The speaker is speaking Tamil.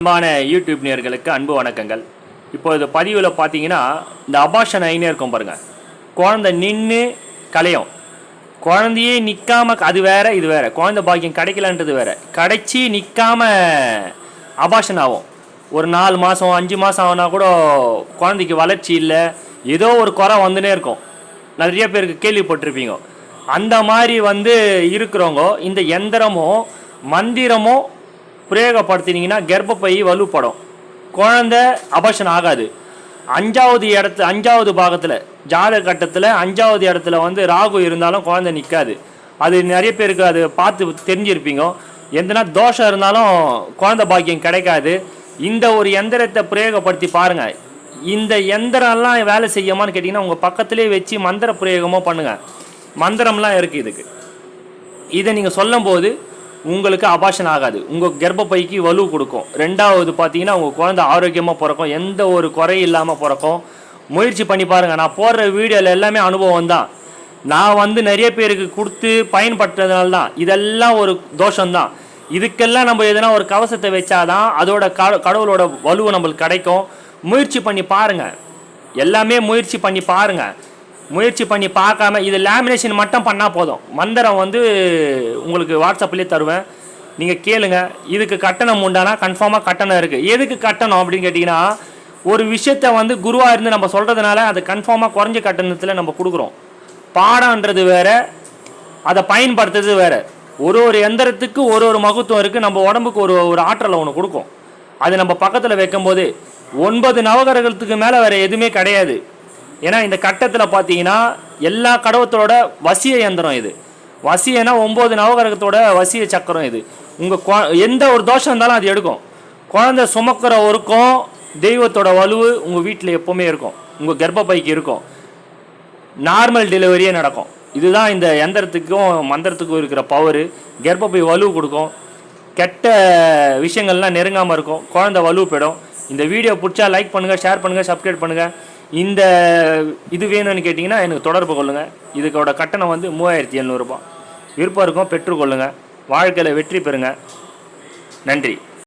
அன்பான யூடியூப் நேர்களுக்கு அன்பு வணக்கங்கள். இப்போ இது பதிவில் பார்த்தீங்கன்னா இந்த அபாஷன் ஐனே இருக்கும் பாருங்கள் குழந்தை நின்று கலையும் குழந்தையே நிற்காம அது வேற இது வேற. குழந்தை பாக்கியம் கிடைக்கலன்றது வேற. கடைச்சி நிற்காம அபாஷன் ஆகும். ஒரு நாலு மாதம் அஞ்சு மாதம் ஆகுனா கூட குழந்தைக்கு வளர்ச்சி இல்லை. ஏதோ ஒரு குறை வந்துனே இருக்கும். நிறைய பேருக்கு கேள்விப்பட்டிருப்பீங்க. அந்த மாதிரி வந்து இருக்கிறவங்க இந்த எந்திரமோ மந்திரமோ பிரயோகப்படுத்தினீங்கன்னா கர்ப்பப்பை வலுப்படும். குழந்தை அபர்ஷன் ஆகாது. அஞ்சாவது இடத்து அஞ்சாவது பாகத்தில் ஜாத கட்டத்தில் அஞ்சாவது இடத்துல வந்து ராகு இருந்தாலும் குழந்தை நிற்காது அது நிறைய பேருக்கு அது பார்த்து தெரிஞ்சிருப்பீங்க. எந்தனா தோஷம் இருந்தாலும் குழந்தை பாக்கியம் கிடைக்காது. இந்த ஒரு எந்திரத்தை பிரயோகப்படுத்தி பாருங்கள் இந்த எந்திரம்லாம் வேலை செய்யுமான்னு கேட்டிங்கன்னா உங்கள் பக்கத்துலேயே வச்சு மந்திர பிரயோகமோ பண்ணுங்கள் மந்திரம்லாம் இருக்குது இதுக்கு. இதை நீங்கள் சொல்லும்போது உங்களுக்கு அபாஷன் ஆகாது. உங்கள் கர்ப்பப்பைக்கு வலு கொடுக்கும். ரெண்டாவது பார்த்தீங்கன்னா உங்கள் குழந்தை ஆரோக்கியமாக பிறக்கும். எந்த ஒரு குறையும் இல்லாமல் பிறக்கும். முயற்சி பண்ணி பாருங்கள் நான் போடுற வீடியோவில் எல்லாமே அனுபவம் தான். நான் வந்து நிறைய பேருக்கு கொடுத்து பயன்பட்டதுனால தான். இதெல்லாம் ஒரு தோஷம்தான் இதுக்கெல்லாம் நம்ம எதனா ஒரு கவசத்தை வச்சாதான் அதோட கடவுளோட வலுவு நம்மளுக்கு கிடைக்கும். முயற்சி பண்ணி பாருங்கள் எல்லாமே முயற்சி பண்ணி பாருங்கள் முயற்சி பண்ணி பார்க்காம இது லேமினேஷன் மட்டும் பண்ணால் போதும். மந்திரம் வந்து உங்களுக்கு வாட்ஸ்அப்லேயே தருவேன். நீங்கள் கேளுங்க. இதுக்கு கட்டணம் உண்டானா? கன்ஃபார்மாக கட்டணம் இருக்குது எதுக்கு கட்டணம் அப்படின்னு கேட்டிங்கன்னா ஒரு விஷயத்த வந்து குருவாக இருந்து நம்ம சொல்கிறதுனால அது கன்ஃபார்மாக குறைஞ்ச கட்டணத்தில் நம்ம கொடுக்குறோம். பாடம்ன்றது வேறு அதை பயன்படுத்துறது வேறு. ஒரு ஒரு எந்திரத்துக்கு ஒரு ஒரு மகத்துவம் இருக்குது நம்ம உடம்புக்கு ஒரு ஒரு ஆற்றலை ஒன்று கொடுக்கும். அது நம்ம பக்கத்தில் வைக்கும்போது ஒன்பது நவகிரகத்துக்கு மேலே வேறு எதுவுமே கிடையாது. ஏன்னா இந்த கட்டத்தில் பார்த்தீங்கன்னா எல்லா கடவுளத்தோட வசிய எந்திரம் இது. வசியனா ஒம்பது நவகிரகத்தோட வசிய சக்கரம் இது. உங்கள் எந்த ஒரு தோஷம் இருந்தாலும் அது எடுக்கும். குழந்தை சுமக்கிற ஒருக்கும் தெய்வத்தோட வலுவு உங்கள் வீட்டில் எப்போவுமே இருக்கும். உங்கள் கர்ப்பப்பைக்கு இருக்கும். நார்மல் டெலிவரியே நடக்கும். இதுதான் இந்த எந்திரத்துக்கும் மந்திரத்துக்கும் இருக்கிற பவரு கர்ப்பப்பை வலு கொடுக்கும். கெட்ட விஷயங்கள்லாம் நெருங்காமல் இருக்கும். குழந்தை வலு போயிடும் இந்த வீடியோ பிடிச்சா லைக் பண்ணுங்கள் ஷேர் பண்ணுங்கள் சப்ஸ்கிரைப் பண்ணுங்கள் இந்த இது வேணும்னு கேட்டிங்கன்னா எனக்கு தொடர்பு கொள்ளுங்கள் இதுக்கோட கட்டணம் வந்து மூவாயிரத்தி எழுநூறுபா விருப்பம் இருக்கும் பெற்றுக்கொள்ளுங்கள் வாழ்க்கையில் வெற்றி பெறுங்க. நன்றி.